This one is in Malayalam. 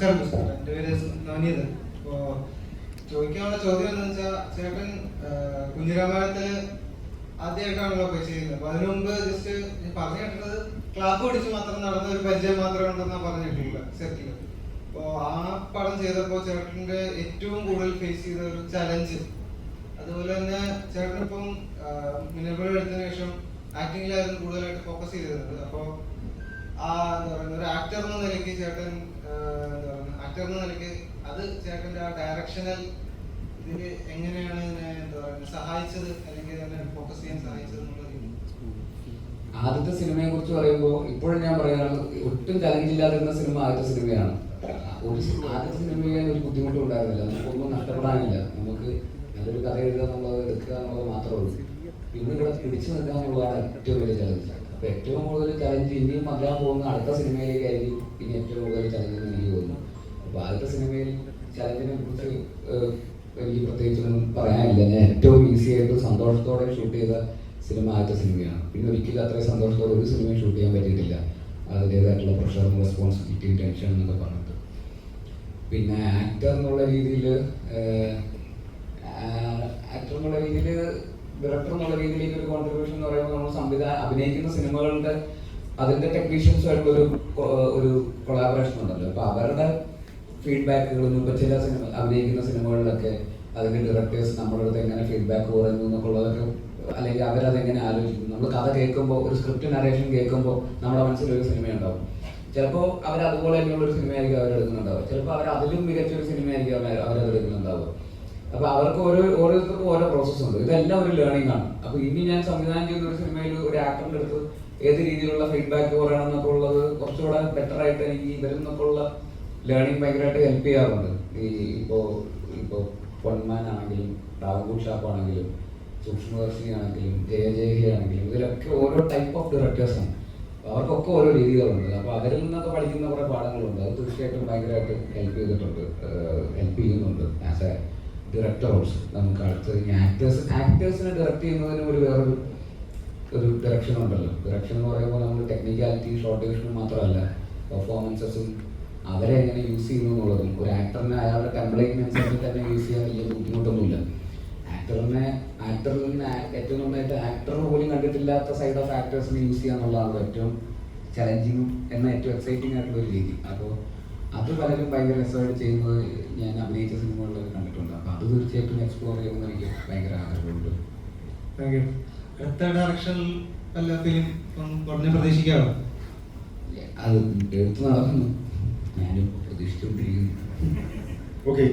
നമസ്കാരം. എന്റെ പേര് നവനീത്. അപ്പോ ചോദിക്കാനുള്ള ചോദ്യം എന്താ വെച്ചാൽ ചേട്ടൻ ആ, കുഞ്ഞിരാമായണത്തിൽ ആദ്യമായിട്ടാണല്ലോ പോയി ചെയ്യുന്നത്. അപ്പൊ അതിനു മുമ്പ് ജസ്റ്റ് പറഞ്ഞു കേട്ടത് ക്ലാപ്പ് പിടിച്ച് മാത്രം നടന്ന ഒരു പരിചയം മാത്രമേ ഉണ്ടെന്നാ പറഞ്ഞിട്ടില്ല സെറ്റിൽ അപ്പോ ആ പടം ചെയ്തപ്പോ ചേട്ടന്റെ ഏറ്റവും കൂടുതൽ ഫേസ് ചെയ്ത ഒരു ചലഞ്ച് അതുപോലെ തന്നെ ചേട്ടൻ ഇപ്പം മിനർബിൾ എടുത്തതിനു ശേഷം ആക്ടിങ്ങിലായിരുന്നു കൂടുതലായിട്ട് ഫോക്കസ് ചെയ്തിരുന്നത്. അപ്പോ ആ എന്താ പറയുക ഒരു ആക്ടർ എന്ന നിലയ്ക്ക് ചേട്ടൻ എന്താ പറയുക ആക്ടർ എന്ന നിലയ്ക്ക് അത് ചേട്ടന്റെ ആ ഡയറക്ഷണൽ ഇതിൽ എങ്ങനെയാണ് ഇതിനെ എന്താ പറയുക സഹായിച്ചത്? അല്ലെങ്കിൽ അതിനെ ഫോക്കസ് ചെയ്യാൻ സഹായിച്ചത് എന്നുള്ളത് ആദ്യത്തെ സിനിമയെ കുറിച്ച് പറയുമ്പോൾ ഇപ്പോഴും ഞാൻ പറയുകയാണ് ഒട്ടും ചലഞ്ച് ഇല്ലാതിരുന്ന സിനിമ ആദ്യത്തെ സിനിമയാണ്. ഒരു ആദ്യത്തെ സിനിമയിൽ ഒരു ബുദ്ധിമുട്ടും ഉണ്ടായിരുന്നില്ല. നമുക്കൊന്നും നഷ്ടപ്പെടാനില്ല. നമുക്ക് നല്ലൊരു കഥ എഴുതുക എന്നുള്ളത് എടുക്കുക എന്നുള്ളത് മാത്രമേ ഉള്ളൂ. പിന്നെ ഇവിടെ പിടിച്ചു നിൽക്കുക എന്നുള്ളതാണ് ഏറ്റവും വലിയ ചലഞ്ച് അപ്പൊ ഏറ്റവും കൂടുതൽ ചലഞ്ച് ഇനിയും വരാൻ പോകുന്ന അടുത്ത സിനിമയിലേക്കായിരിക്കും ഇനി ഏറ്റവും കൂടുതൽ ചലഞ്ച് എനിക്ക് തോന്നുന്നു അപ്പൊ ആദ്യത്തെ സിനിമയിൽ ചലഞ്ചിനെ കുറിച്ച് എനിക്ക് പ്രത്യേകിച്ചൊന്നും പറയാനില്ല. ഞാൻ ഏറ്റവും ഈസി ആയിട്ട് സന്തോഷത്തോടെ ഷൂട്ട് ചെയ്ത സിനിമ ആദ്യത്തെ സിനിമയാണ്. പിന്നെ ഒരിക്കലും അത്രയും സന്തോഷത്തോടെ ഒരു സിനിമയും ഷൂട്ട് ചെയ്യാൻ പറ്റിയിട്ടില്ല. അതിന്റെതായിട്ടുള്ള പ്രഷറും റെസ്പോൺസിബിലിറ്റിയും ടെൻഷൻ എന്നൊക്കെ പറഞ്ഞിട്ട്. പിന്നെ ആക്ടർ എന്നുള്ള രീതിയിൽ ആക്ടർ എന്നുള്ള രീതിയിൽ ഡയറക്ടർ എന്നുള്ള രീതിയിലേക്ക് ഒരു കോൺട്രിബ്യൂഷൻ എന്ന് പറയുമ്പോൾ നമ്മൾ സംവിധാന അഭിനയിക്കുന്ന സിനിമകളുടെ അതിന്റെ ടെക്നീഷ്യൻസുമായിട്ടുള്ള ഒരു ഒരു കൊളാബറേഷൻ ഉണ്ടല്ലോ. അപ്പൊ അവരുടെ ഫീഡ്ബാക്കുകളും ഇപ്പൊ ചില സിനിമ അഭിനയിക്കുന്ന സിനിമകളിലൊക്കെ അതിന്റെ ഡയറക്ടേഴ്സ് നമ്മുടെ അടുത്ത് എങ്ങനെ ഫീഡ്ബാക്ക് പറയുന്നു എന്നൊക്കെ ഉള്ളതൊക്കെ അല്ലെങ്കിൽ അവരതെങ്ങനെ ആലോചിക്കുന്നു. നമ്മൾ കഥ കേൾക്കുമ്പോൾ ഒരു സ്ക്രിപ്റ്റ് നറേഷൻ കേൾക്കുമ്പോൾ നമ്മുടെ മനസ്സിൽ ഒരു സിനിമ ഉണ്ടാവും ചിലപ്പോൾ അവർ അതുപോലെ തന്നെയുള്ള ഒരു സിനിമയായിരിക്കും അവരെടുക്കുന്നുണ്ടാവുക. ചിലപ്പോൾ അവർ അതിലും മികച്ച ഒരു സിനിമയായിരിക്കും എടുക്കുന്നുണ്ടാവുക അപ്പൊ അവർക്ക് ഓരോ ഓരോരുത്തർക്കും ഓരോ പ്രോസസ്സ് ഉണ്ട്. ഇതെല്ലാം ഒരു ലേണിംഗ് ആണ്. അപ്പൊ ഇനി ഞാൻ സംവിധാനം ചെയ്യുന്ന ഒരു സിനിമയിൽ ഒരു ആക്ടറിന്റെ അടുത്ത് ഏത് രീതിയിലുള്ള ഫീഡ്ബാക്ക് പറയണം എന്നൊക്കെ ഉള്ളത് കുറച്ചുകൂടെ ബെറ്റർ ആയിട്ട് എനിക്ക് ഇവരെന്നൊക്കെ ഉള്ള ലേണിംഗ് ഭയങ്കരമായിട്ട് ഹെൽപ്പ് ചെയ്യാറുണ്ട്. ഈ ഇപ്പോ ഇപ്പോ പൊന്മാൻ ആണെങ്കിലും ഡാവൂർ ഷാപ്പ് ആണെങ്കിലും സൂക്ഷ്മദർശിനി ആണെങ്കിലും ജയ ജയഹി ആണെങ്കിലും ഇതിലൊക്കെ ഓരോ ടൈപ്പ് ഓഫ് ഡയറക്ടേഴ്സ് ആണ്. അവർക്കൊക്കെ ഓരോ രീതികളുണ്ട്. അപ്പോൾ അവരിൽ നിന്നൊക്കെ പഠിക്കുന്ന കുറെ പാഠങ്ങളുണ്ട്. അത് തീർച്ചയായിട്ടും ഭയങ്കരമായിട്ട് ഹെൽപ്പ് ചെയ്തിട്ടുണ്ട്. ഹെൽപ്പ് ചെയ്യുന്നുണ്ട് ആസ് എ ഡയറക്ടർ ഓൾസോ നമുക്ക് അടുത്ത് ഇനി ആക്ടേഴ്സ് ആക്ടേഴ്സിനെ ഡയറക്ട് ചെയ്യുന്നതിന് ഒരു വേറൊരു ഒരു ഡയറക്ഷൻ ഉണ്ടല്ലോ. ഡയറക്ഷൻ എന്ന് പറയുമ്പോൾ നമ്മൾ ടെക്നിക്കാലിറ്റി ഷോർട്ട് ഡിവിഷനും മാത്രമല്ല. പെർഫോമൻസസും അവരെ എങ്ങനെ യൂസ് ചെയ്യുന്നു എന്നുള്ളതും ഒരു ആക്ടറിനെ അയാളുടെ ടെംപ്ലേറ്റിനനുസരിച്ച് തന്നെ യൂസ് ചെയ്യാൻ വലിയ ബുദ്ധിമുട്ടൊന്നുമില്ല. ആക്ടറിനെ ആക്ടറിൽ നിന്ന് ആ- ഏറ്റവും നന്നായിട്ട് ആക്ടർ പോലും കണ്ടിട്ടില്ലാത്ത സൈഡ് ഓഫ് ആക്ടേഴ്സിനെ യൂസ് ചെയ്യുക എന്നുള്ളതാണ് ഏറ്റവും ചലഞ്ചിങ്ങും എന്ന ഏറ്റവും എക്സൈറ്റിംഗ് ആയിട്ടുള്ള ഒരു രീതി. അപ്പോൾ അത് പലരും ഭയങ്കര രസമായിട്ട് ചെയ്യുന്നത് ഞാൻ അഭിനയിച്ച സിനിമകളിലൊക്കെ കണ്ടിട്ടുണ്ട്. അപ്പോൾ അത് തീർച്ചയായിട്ടും എക്സ്പ്ലോർ ചെയ്യുമെന്ന് എനിക്ക് ഭയങ്കര ആഗ്രഹമുണ്ട്. താങ്ക് യു അടുത്ത ഡയറക്ഷൻ വല്ല ഫിലിം ഉടനെ പ്രതീക്ഷിക്കാവോ? അത് എടുത്തു നടക്കുന്നു ഞാനും പ്രതീക്ഷിച്ചുകൊണ്ടിരിക്കുന്നു. ഓക്കെ